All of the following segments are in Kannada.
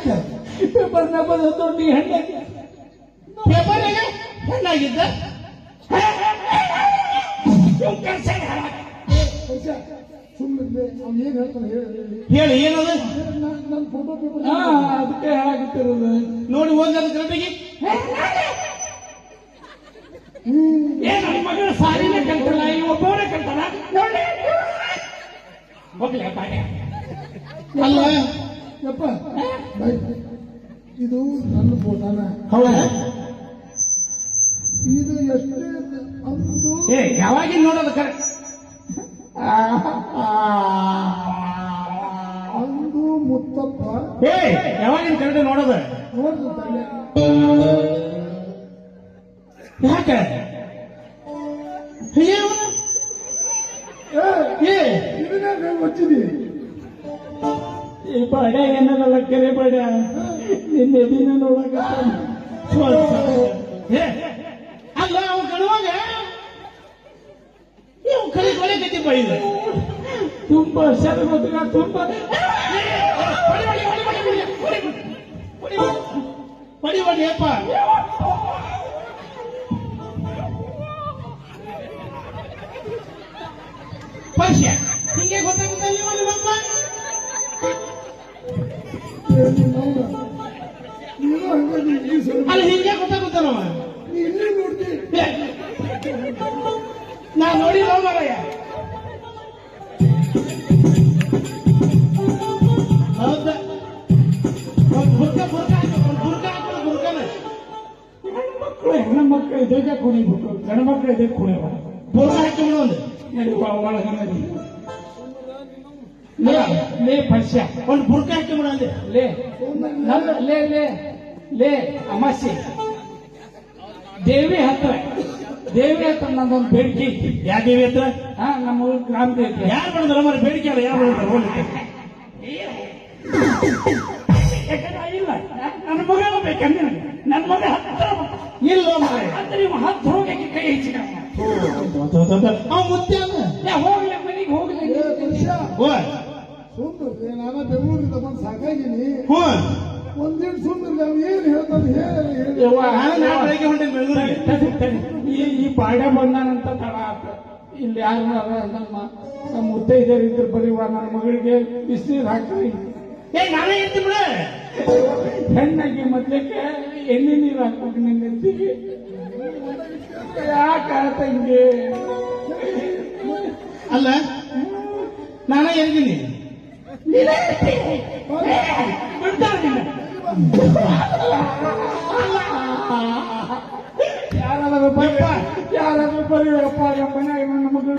ಯಾಕೆ ಪೇಪರ್ನಾಗ ಪೇಪರ್ನಾಗ ಹೆಣ್ಣಾಗಿದ್ದ? ಸುಮ್ಮನೆ ಅವ್ನು ಏನ್ ಹೇಳ್ತಾನೆ ಹೇಳಿ ಹೇಳಿ ಏನದು? ನನ್ನ ಫೋಟೋ ಪೇಪರ್ ಹಾ ಅದಕ್ಕೆ ಹೇಳಾಗುತ್ತಿರೋದು ನೋಡಿ ಹೋಗಿ ಕರೆಕ್ಟಾಗಿ ಏ ನನ್ನ ಮಗಳು ಸಾಲಿನೇ ಕಲ್ತಲ್ಲ? ಈ ಒಬ್ಬವನೇ ಕಲ್ತಲ್ಲ? ನೋಡಿ ಹೋಗ್ಲಿ ಅಲ್ಲ ಯಪ್ಪ. ಇದು ನನ್ನ ಫೋಟೋನ? ಹೌದಾ. ಇದು ಎಷ್ಟೇ ಅಂದು ಏ ಯಾವಾಗಿನ ನೋಡೋದು ಕರೆ ಅಂದು ಮುತ್ತಪ್ಪ. ಹೇ ಯಾವಾಗಿನ ಕರೆದು ನೋಡೋದು? ಯಾಕೆ? ಏ ಇದನ್ನ ನಾವು ಈ ಪಾಡ ಏನಲ್ಲ ಕೆರೆ ಪಾಡ ನಿನ್ನೆ ದಿನ ನೋಡಕ ಅಲ್ಲ ಅವ ಕಣವಾಗ ಇವು ಕಳಿ ಕಳಿ ಗತಿ ಬೈದ ತುಂಬಾ ಸರಿ ಗೊತ್ತಿಲ್ಲ ತುಂಬಾ ಹೊಡಿ ಅಪ್ಪ ಪೈಸೆ ಅಲ್ಲಿ ಹಿಂಗೆ ಗೊತ್ತಾಗುತ್ತಾನ ಇನ್ನೂ ನೋಡ್ತೀನಿ ನಾ ನೋಡಿ ಮಾರಾಯ ಹೌದ? ಒಂದ್ ಬುರ್ಕ ಬುರ್ಕ ಒಂದ್ ಬುರ್ಕ ಹಾಕೊಂಡು ಬುರ್ಕನ ಹೆಣ್ಮಕ್ಳು ಹೆಣ್ಮಕ್ಳು ಇದಕ್ಕೆ ಕುಣಿಬೇಕು. ಗಣಮಕ್ಳು ಇದಕ್ಕೆ ಕುಣಿಯವ ಬುರ್ಕ ಹಾಕೊಂಡು ಒಂದು. ಒಳಗನದಿ ಲೇ ಲೇ ಪಶ್ಯ. ಒಂದು ಬುರ್ಕ ಹಾಕೊಂಡು ಅಂದೆ. ಲೇ ಲೇ ಲೇ. ಲೇ ಅಮಾಸೆ ದೇವಿ ಹತ್ರ. ದೇವಿ ಹತ್ರ ನಂದೊಂದು ಬೇಡಿಕೆ ಐತಿ ಯಾ ದೇವಿ ಹತ್ರ? ಹಾ ನಮ್ಮ ಊರ್ ಗ್ರಾಮ ದೇವಿ ಯಾರು ಮಾಡಿದ್ರ ಮರ ಬೇಡಿಕೆ ಅಲ್ಲ ಯಾರು ಬಂದ್ರೆ ಹೋಗ್ಲಿಕ್ಕೆ ಯಾಕಂದ್ರೆ ಇಲ್ಲ. ನನ್ನ ಮಗ ಬೇಕಂದ್ರೆ ನನ್ನ ಮಗ ಹತ್ರ ಇಲ್ಲ ಮಾರ ಅಂದ್ರೆ ಇವ ಹತ್ತು ಹೋಗಕ್ಕೆ ಕೈ ಹೆಚ್ಚಿನ ಅವ ಮುತ್ತೆ ಹೋಗ್ಲಿ ಮನೆಗೆ ಹೋಗ್ಲಿ. ಏ ಪುರುಷ ಓ ಸುಮ್ಮನೆ ನಾನು ಬೆಂಗಳೂರಿಂದ ಬಂದು ಸಾಕಾಗಿನಿ. ಹ್ಞೂ ಒಂದಿನ ಸುಮ್ಮನೆ ನಾನು ಏನ್ ಹೇಳ್ತಾನೆ ಹೇಳಿ ಹೇಳಿ. ಯವ್ವ, ನಾನು ನಾ ಬೆಳಗ್ಗೆ ಹೊಂಟೇನೆ ಬೆಂಗಳೂರಿಗೆ? ತಡಿ, ತಡಿ. ಈ ಈ ಬಾಡ ಬಂದಾನಂತ ತಡ ಆತ ಇಲ್ಲಿ ಯಾರು ನಮ್ಮ ನಮ್ಮ ಮುತ್ತೈದೆಯರು ಇದ್ರ ಬರೀವ ನನ್ನ ಮಗಳಿಗೆ ಬಿಸಿನೀರು ಹಾಕ್ರಿ ಏ ನಾನೇ ಇರ್ತೀನಿ ಬಿಡ. ಹೆಣ್ಣಾಗಿ ಮೊದ್ಲಕ್ಕೆ ಎಣ್ಣೆ ನೀರು ಹಾಕ್ಬೇಕು ನಿನ್ನ ನೆತ್ತಿಗೆ ಯಾಕೆ ತಂಗಿ. ಅಲ್ಲ ನಾನೇ ಇರ್ತೀನಿ ಯಾರಾದ್ರೂ ಬರೀ ಯಾರಾದ್ರೂ ಬರೀವಪ್ಪ ನಮ್ಮ ಮಗಳ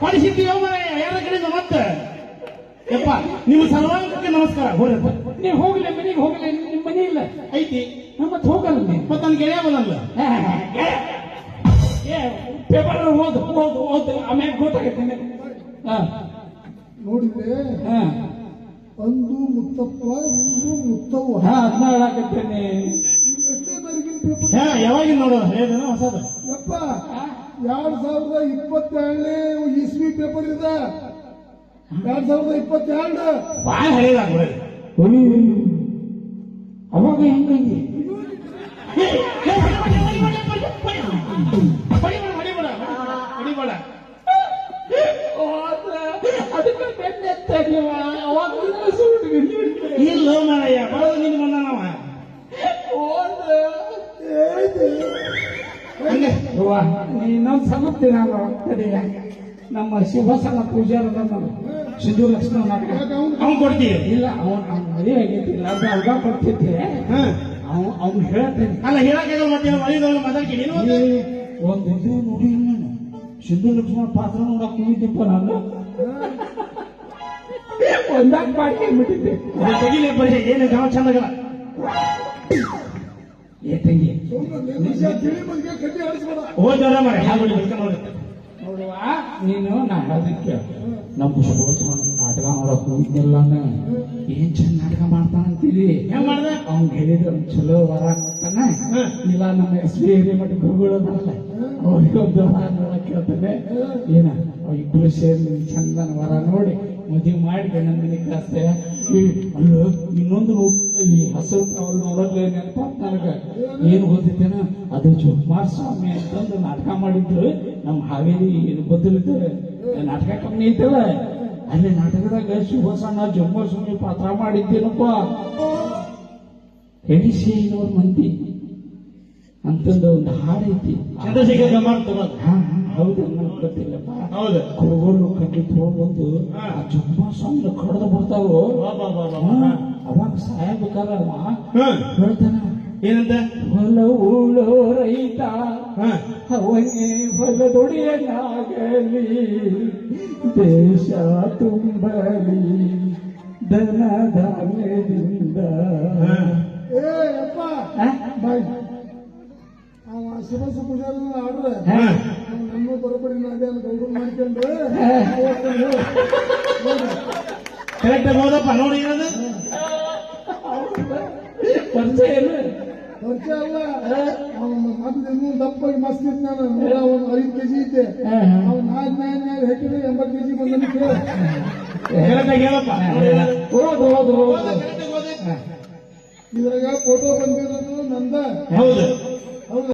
ಪರಿಸ್ಥಿತಿ ಯಪ್ಪ ನಿಮ್ಮ ಸರ್ವಾಂಗಕ್ಕೆ ನಮಸ್ಕಾರ ಹೋರಪ್ಪ ನೀವು ಹೋಗ್ಲಿ ಮನೆಗೆ ಹೋಗ್ಲಿ ನಿಮ್ಮ ಮನೆ ಇಲ್ಲ ಐತಿ ಮತ್ತೆ ಹೋಗಲ್ಲ ಮತ್ತೆ ನನ್ನ ಗೆಳೆಯ ಬಂದಲ್ಲ ಪೇಪರ್ ಓದ್ ಓದ್ ಓದ್ ಆಮೇಲೆ ಗೊತ್ತಾಗುತ್ತೆ ನಿನಗೆ. ನೋಡಿದ್ರೆ ಅಂದು ಮುತ್ತಪ್ಪ ಇಂದು ಮುತ್ತವು ಹಾ ಅದನ್ನ ಹೇಳಾಕತ್ತೇನೆ. ಎಷ್ಟೇ ತಾರೀಕಿನ ಪೇಪರ್ ಹಾ ಯಾವಾಗಿನ ನೋಡೋದು ಹೇಳಿದೇನ ಹೊಸದು. ಯಪ್ಪ ಎರಡ್ ಸಾವಿರದ ಇಪ್ಪತ್ತೆರಡನೇ ಇಸ್ವಿ ಪೇಪರ್ ಇದೆ. ಎರಡ್ ಸಾವಿರದ ಇಪ್ಪತ್ತೆರಡು. ಭಾಳ ಹೇಳಿದ ಅವಾಗ ಹೆಂಗಂಗಿ ಹಂಗೆ ಇನ್ನೊಂದು ನೀನೊಂದು ಸಮಸ್ಯೆ ನಾನು ತಡಿಯ ನಮ್ಮ ಶಿವಸನ ಪೂಜಾರ ಸಿಂಧು ಲಕ್ಷ್ಮಣ ನಾಟಕ ಅವ್ನು ಕೊಡ್ತೀವಿ ಇಲ್ಲ ಅವನ್ ಅವ್ನ ಮದುವೆ ಅರ್ಧ ಅದು ಅವಾಗ ಕೊಡ್ತಿದ್ದೆ. ಅವ್ನು ಅವ್ನು ಹೇಳ್ತೇನೆ. ಅಲ್ಲ ಹೇಳಕ್ಕಾಗಲ್ಲ ಮತ್ತೆ ಮಳಿದವಳು ಮಾತಾಡ್ತೀನಿ. ಒಂದು? ಇದು ನೋಡಿ ನಾನು. ಸಿಂಧು ಲಕ್ಷ್ಮಣ ಪಾತ್ರ ನೋಡಕ್ ಹೋಗಿದ್ದಪ್ಪ ನಾನು. ಒಂದಾಗ ಮಾಡ್ಕೊಂಡು ಬಿಟ್ಟಿದ್ದೆ ಅದು ತೆಗಿಲೇ ಬರೀ ಏನು ಗಾವ ಚಂದಾಗಲ್ಲ. ಏ ತಂಗಿ. ನಿಜ ತಿಳಿ ಬಗ್ಗೆ ಕಡ್ಡಿ ಆಡಿಸ್ಬೇಡ ಹೋದವರ ಮರ ಹಾಗೆ ಬಿಡ್ಕೊಂಡು ಹೋಗುತ್ತೆ ನೋಡುವ ನೀನು ನಾ ಹೇಳದಕ್ಕೆ ನಮ್ಮ ಶುಭೋತ್ಸವ ನಾಟಕ ನೋಡಕ್ ಹೋಗಿದ್ದಿಲ್ಲ ಏನ್ ಚಂದ ನಾಟಕ ಮಾಡ್ತಾನಂತೀವಿ ಹೆಂಗ್ ಮಾಡ್ದೆ? ಅವ್ನ್ ಹೇಳಿದ್ರೆ ಚಲೋ ವರ ಕೊಡ್ತಾನ. ಇಲ್ಲ ನಮ್ಮ ಎಸ್ ಬಿ ಹಿರೇಮಠ ಗುರುಗಳು ಬರಲ್ಲ. ಅವ್ರಿಗೊಂದು ವರ ನೋಡಕ್ ಹೇಳ್ತಾನೆ ಏನ ಅವ್ ಇಬ್ರು ಸೇರಿ ಚಂದನ ವರ ನೋಡಿ ಮದುವೆ ಮಾಡಿ ಗಂಡನ ಮನೆ ಕಳಿಸ್ತೆ ಈ ಅಲ್ಲೋ, ಇನ್ನೊಂದು ಈ ಹಸಿರು ಕಾವಲ್ ನೋಡೋದ್ಲೆ ನೆನಪ ನನಗ ಏನು ಓದಿದ್ದೇನ ಅದು ಸ್ವಾಮಿ ಅಂತಂದು ನಾಟಕ ಮಾಡಿದ್ರು. ನಮ್ಮ ಹಾವೇರಿ ಬದಲಿದ್ದು ನಾಟಕ ಕಮ್ಮಿ ಐತಲ್ಲ. ಅಲ್ಲಿ ನಾಟಕದಾಗ ಶಿವಸಣ್ಣ ಜಂಬೋ ಸ್ವಾಮಿ ಪಾತ್ರ ಮಾಡಿದ್ದೇನಪ್ಪ. ಹೆಡಿಸೇನವ್ರ ಮಂದಿ. ಅಂತಂದು ಒಂದು ಹಾಡೈತಿ. ಚಂದ್ರಶೇಖರ್ ಹಾ ಹೌದು ನನಗೆ ಗೊತ್ತಿಲ್ಲಪ್ಪ. ಹೌದು. ಕಟ್ಟಿ ತಗೊಂಡ್ಬಂದು ಆ ಜಮ್ಮ ಸ್ವಾಮಿ ಕಡ್ದು ಬರ್ತಾವು. ಅವಾಗ ಸಾಯಬೇಕಾದ್ರೆ ಅವ ಹೇಳ್ತಾನ ಏನಂತ? ಹೊಲ ಉಳೋ ರೈತ ಅವನೇ ಹೊಲದೊಡೆಯನಾಗಲಿ ದೇಶ ತುಂಬಲಿ ದನ ಧಾನ್ಯದಿಂದ ಏ ಅಪ್ಪ? ಬಾಯ್. ಶಿವಸ ಪೂಜಾರಿ ಆಡ್ರೆ ನಮ್ಮ ಬರೋಬ್ಬರಿ ನಾಡಿ ಅಲ್ಲಿ ಗೌರವ ಮಾಡ್ಕೊಂಡು. ಕರೆಕ್ಟ್ ನೋಡಿ ಏನದು ಪರಿಚಯ ಏನು? ಪರಿಚಯ ಅಲ್ಲ ಮತ್ತೆ ಇನ್ನೂ ದಪ್ಪಾಗಿ ಮಸ್ತ್ ಇದ್ದ ನಾನು. ನೂರ ಒಂದು ಐದು ಕೆಜಿ ಇದ್ದೆ. ಹಾ. ಅವ್ನು ನಾಲ್ಕು ನಾಲ್ಕು ನಾಲ್ಕು ಹಾಕಿದ್ರೆ ಎಂಬತ್ತು ಕೆಜಿ ಬಂದ ಕರೆಕ್ಟ್ ಆಗಿ ಹೇಳಪ್ಪ. ಹೋದೆ. ಇದ್ರಾಗ ಫೋಟೋ ಬಂದಿರೋದು ನಂದ. ಹೌದು.